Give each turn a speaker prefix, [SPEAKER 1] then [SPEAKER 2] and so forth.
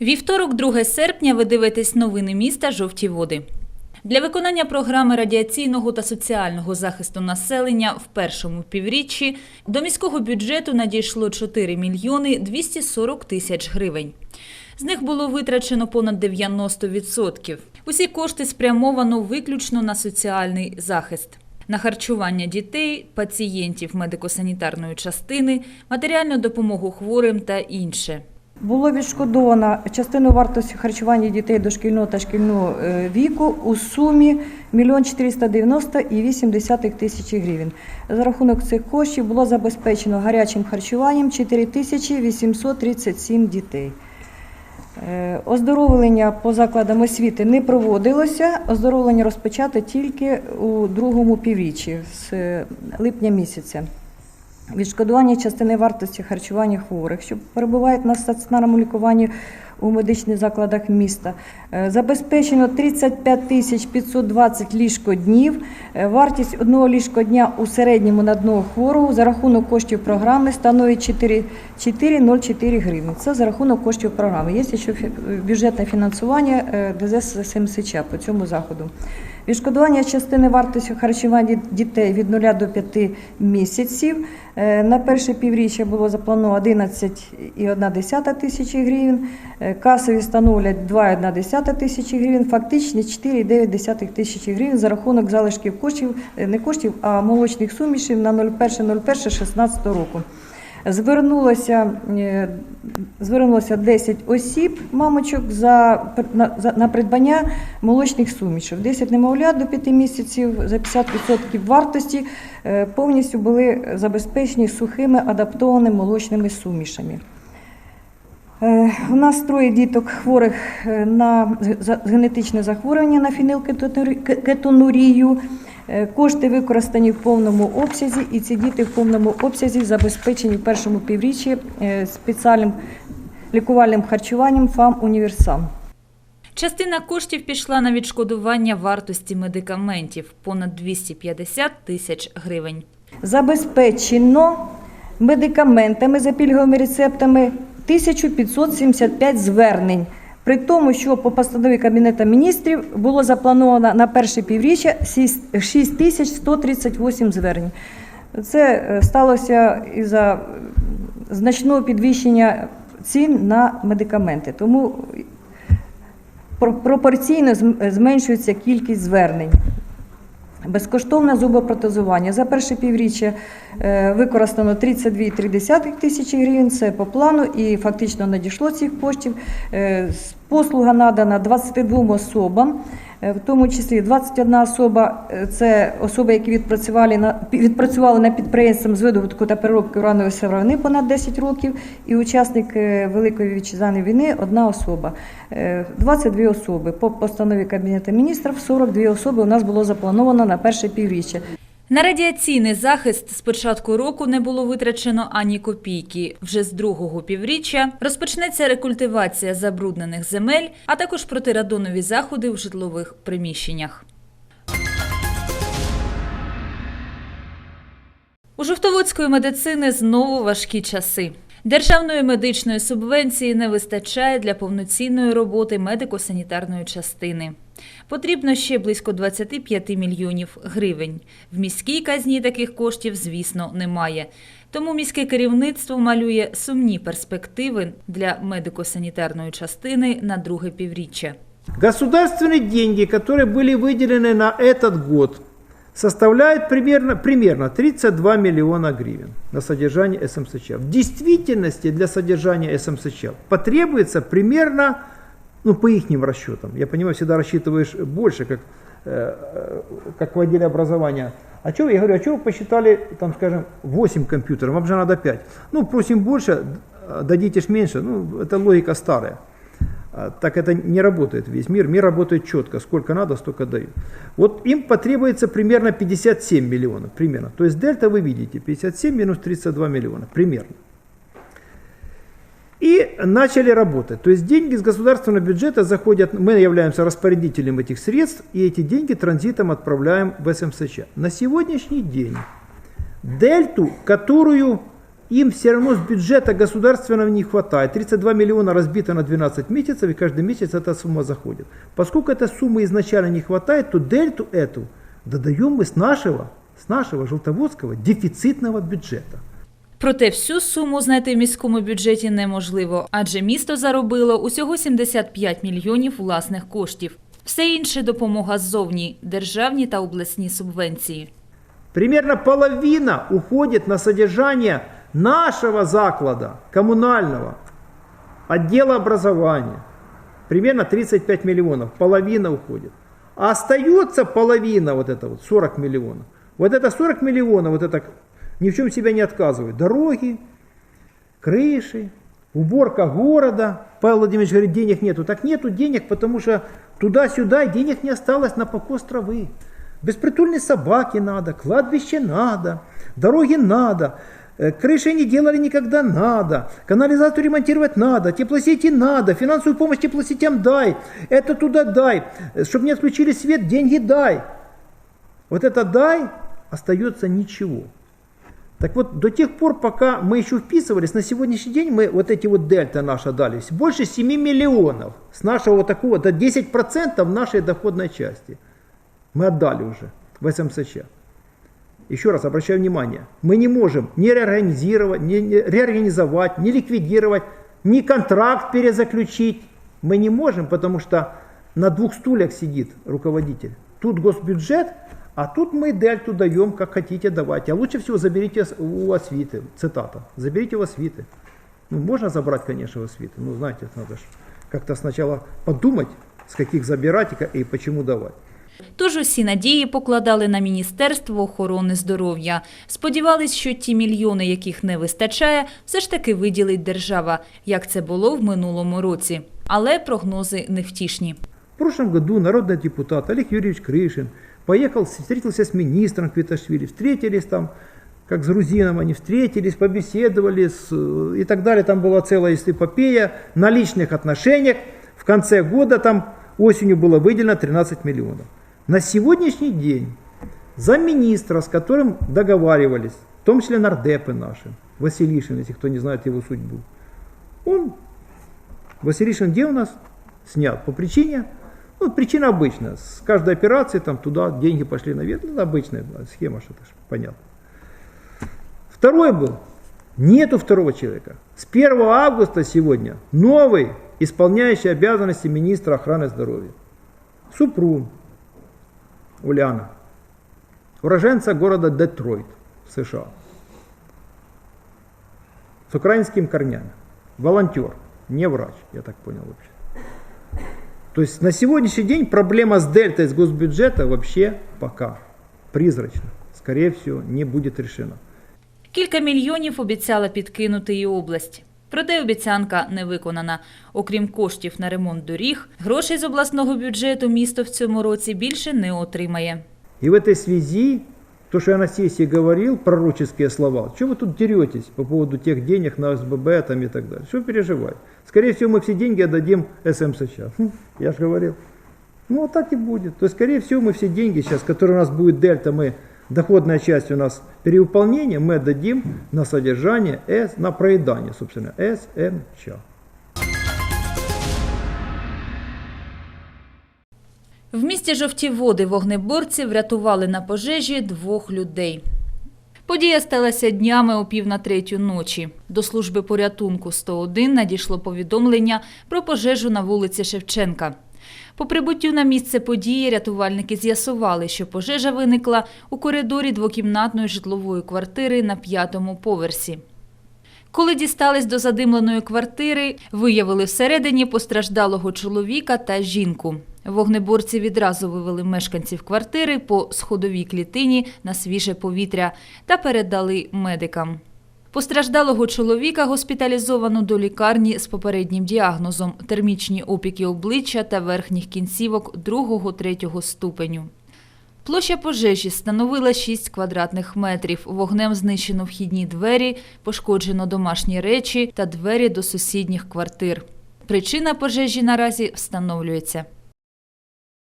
[SPEAKER 1] Вівторок, 2 серпня, ви дивитесь новини міста Жовті води. Для виконання програми радіаційного та соціального захисту населення в першому півріччі до міського бюджету надійшло 4 мільйони 240 тисяч гривень. З них було витрачено понад 90%. Усі кошти спрямовано виключно на соціальний захист. На харчування дітей, пацієнтів медико-санітарної частини, матеріальну допомогу хворим та інше.
[SPEAKER 2] Було відшкодовано частину вартості харчування дітей дошкільного та шкільного е, віку у сумі 1 490,8 тисячі гривень. За рахунок цих коштів було забезпечено гарячим харчуванням 4 тисячі 837 дітей. Е, Оздоровлення по закладам освіти не проводилося. Оздоровлення розпочато тільки у другому півріччі з е, липня місяця. Відшкодування частини вартості харчування хворих, що перебувають на стаціонарному лікуванні у медичних закладах міста. Е, Забезпечено 35 тисяч 520 ліжкоднів. Е, Вартість одного ліжкодня у середньому на одного хворого за рахунок коштів програми становить 4,04 гривні. Це за рахунок коштів програми. Є ще бюджетне фінансування е, ДЗС СМСЧ по цьому заходу. Відшкодування частини вартості харчування дітей від 0 до 5 місяців. Е, На перше півріччя було заплановано 11,1 тисячі гривень, Е, касові становлять 2,1 тисячі гривень, фактичні 4,9 тисячі гривень за рахунок залишків коштів, е, не коштів, а молочних сумішів на 01.01.16 року. Звернулося, е, звернулося 10 осіб, мамочок, за, на, на придбання молочних сумішів. 10 немовлят до 5 місяців за 50% вартості е, повністю були забезпечені сухими адаптованими молочними сумішами. Е, У нас троє діток хворих на генетичне захворювання на фенилкетонурію. Е, Кошти використані в повному обсязі, і ці діти в повному обсязі забезпечені в першому півріччі е, спеціальним лікувальним харчуванням ФАМ Універсам.
[SPEAKER 1] Частина коштів пішла на відшкодування вартості медикаментів понад 250 тисяч гривень.
[SPEAKER 2] Забезпечено медикаментами за пільговими рецептами 1575 звернень. При тому, що по постанові Кабінету міністрів було заплановано на перше півріччя 6138 звернень. Це е, сталося із-за значного підвищення цін на медикаменти. Тому про- пропорційно зменшується кількість звернень. Безкоштовне зубопротезування. За перше півріччя е, використано 32,3 тисячі гривень, це по плану, і фактично надійшло цих коштів. Е, Послуга надана 22 особам, в тому числі 21 особа е, це особи, які відпрацювали на, відпрацювали на підприємстві з видобутку та переробки уранової сировини понад 10 років, і учасник е, Великої вітчизняної війни одна особа. Е, 22 особи. По постанові Кабінету міністрів 42 особи у нас було заплановано на перше півріччя.
[SPEAKER 1] На радіаційний захист з початку року не було витрачено ані копійки. Вже з другого півріччя розпочнеться рекультивація забруднених земель, а також протирадонові заходи в житлових приміщеннях. У жовтоводської медицини знову важкі часи. Державної медичної субвенції не вистачає для повноцінної роботи медико-санітарної частини. Потрібно ще близько 25 мільйонів гривень. В міській казні таких коштів, звісно, немає. Тому міське керівництво малює сумні перспективи для медико-санітарної частини на друге півріччя.
[SPEAKER 3] Государственные деньги, которые были выделены на этот год, составляют примерно, примерно 32 миллиона гривен на содержание СМСЧ. В действительности для содержания СМСЧ потребуется примерно, ну по их расчетам, я понимаю, всегда рассчитываешь больше, как, э, э, как в отделе образования. А что, я говорю, а что вы посчитали, там, скажем, 8 компьютеров, вам же надо 5. Ну, просим больше, дадите ж меньше, ну, это логика старая. А, Так это не работает весь мир. Мир работает четко. Сколько надо, столько дают. Вот им потребуется примерно 57 миллионов. Примерно. То есть дельта вы видите. 57 минус 32 миллиона. Примерно. И начали работать. То есть деньги с государственного бюджета заходят, мы являемся распорядителем этих средств, и эти деньги транзитом отправляем в СМСЧ. На сегодняшний день дельту, которую им все равно с бюджета государственного не хватает. 32 миллиона разбито на 12 месяцев, и каждый месяц эта сумма заходит. Поскольку этой суммы изначально не хватает, то дельту эту додаем мы с нашего, с нашего желтоводского дефицитного бюджета.
[SPEAKER 1] Проте всю суму знайти в міському бюджеті неможливо, адже місто заробило усього 75 мільйонів власних коштів. Все інше допомога ззовні – державні та обласні субвенції.
[SPEAKER 3] Примерно половина уходит на содержание Нашего заклада, коммунального, отдела образования. Примерно 35 миллионов, половина уходит. А остается половина, вот это вот, 40 миллионов. Вот это 40 миллионов, вот это ни в чем себя не отказывает. Дороги, крыши, уборка города. Павел Владимирович говорит, денег нету. Так нету денег, потому что туда-сюда денег не осталось на покос травы. Беспритульной собаки надо, кладбище надо, дороги надо, крыши не делали никогда надо, канализацию ремонтировать надо, теплосети надо, финансовую помощь теплосетям дай, это туда дай, чтобы не отключили свет, деньги дай. Вот это дай, остается ничего. Так вот, до тех пор, пока мы еще вписывались, на сегодняшний день мы вот эти вот дельта наши дали, больше 7 миллионов с нашего вот такого, до 10% нашей доходной части. Мы отдали уже в СМСЧ. Еще раз обращаю внимание, мы не можем ни реорганизировать, ни, ни реорганизовать, ни ликвидировать, ни контракт перезаключить. Мы не можем, потому что на двух стульях сидит руководитель. Тут госбюджет, а тут мы дельту даем, как хотите давайте. А лучше всего заберите у освиты, цитата, заберите у освиты. Ну, можно забрать, конечно, у освиты, но знаете, надо же как-то сначала подумать, с каких забирать и почему давать.
[SPEAKER 1] Тож усі надії покладали на Міністерство охорони здоров'я. Сподівались, що ті мільйони, яких не вистачає, все ж таки виділить держава, як це було в минулому році. Але прогнози невтішні.
[SPEAKER 3] В прошлом году народный депутат Олег Юрьевич Крышин поехал, встретился с министром Квиташвили, встретились там, как с грузином они встретились, побеседовали с, э, и так далее. Там была целая эпопея на личных отношениях. В конце года там осенью было выделено 13 миллионов. На сегодняшний день замминистра, с которым договаривались, в том числе нардепы наши, Василишин, если кто не знает его судьбу, он Василишин где у нас? Снят. По причине, ну, причина обычная. С каждой операции там туда деньги пошли наверх. Ну, это обычная схема, что-то понятно. Второй был. Нету второго человека. С 1 августа сегодня новый исполняющий обязанности министра охраны здоровья. Супрун Уляна. Уроженца города Детройт в США. С украинскими корнями. Волонтер, не врач, я так понял вообще. То есть на сегодняшний день проблема с дельтой из госбюджета вообще пока призрачна. Скорее всего, не будет решена.
[SPEAKER 1] Кілька мільйонів обіцяла підкинути і область. Проте обіцянка не виконана. Окрім коштів на ремонт доріг, грошей з обласного бюджету місто в цьому році більше не отримає.
[SPEAKER 3] И в этой связи, то, что я на сессии говорил, пророческие слова, что вы тут деретесь по поводу тех денег на СББ там и так далее? Что переживать? Скорее всего, мы все деньги отдадим СМСЧ. Хм, Я же говорил. Ну, вот так и будет. То есть, скорее всего, мы все деньги сейчас, которые у нас будет дельта, мы доходная часть у нас перевыполнение, мы отдадим на содержание, С, на проедание, собственно, СМЧ.
[SPEAKER 1] В місті Жовті води вогнеборці врятували на пожежі двох людей. Подія сталася днями о пів на третю ночі. До служби порятунку 101 надійшло повідомлення про пожежу на вулиці Шевченка. По прибуттю на місце події рятувальники з'ясували, що пожежа виникла у коридорі двокімнатної житлової квартири на п'ятому поверсі. Коли дістались до задимленої квартири, виявили всередині постраждалого чоловіка та жінку. Вогнеборці відразу вивели мешканців квартири по сходовій клітині на свіже повітря та передали медикам. Постраждалого чоловіка госпіталізовано до лікарні з попереднім діагнозом термічні опіки обличчя та верхніх кінцівок 2-3 ступеню. Площа пожежі становила 6 квадратних метрів. Вогнем знищено вхідні двері, пошкоджено домашні речі та двері до сусідніх квартир. Причина пожежі наразі встановлюється.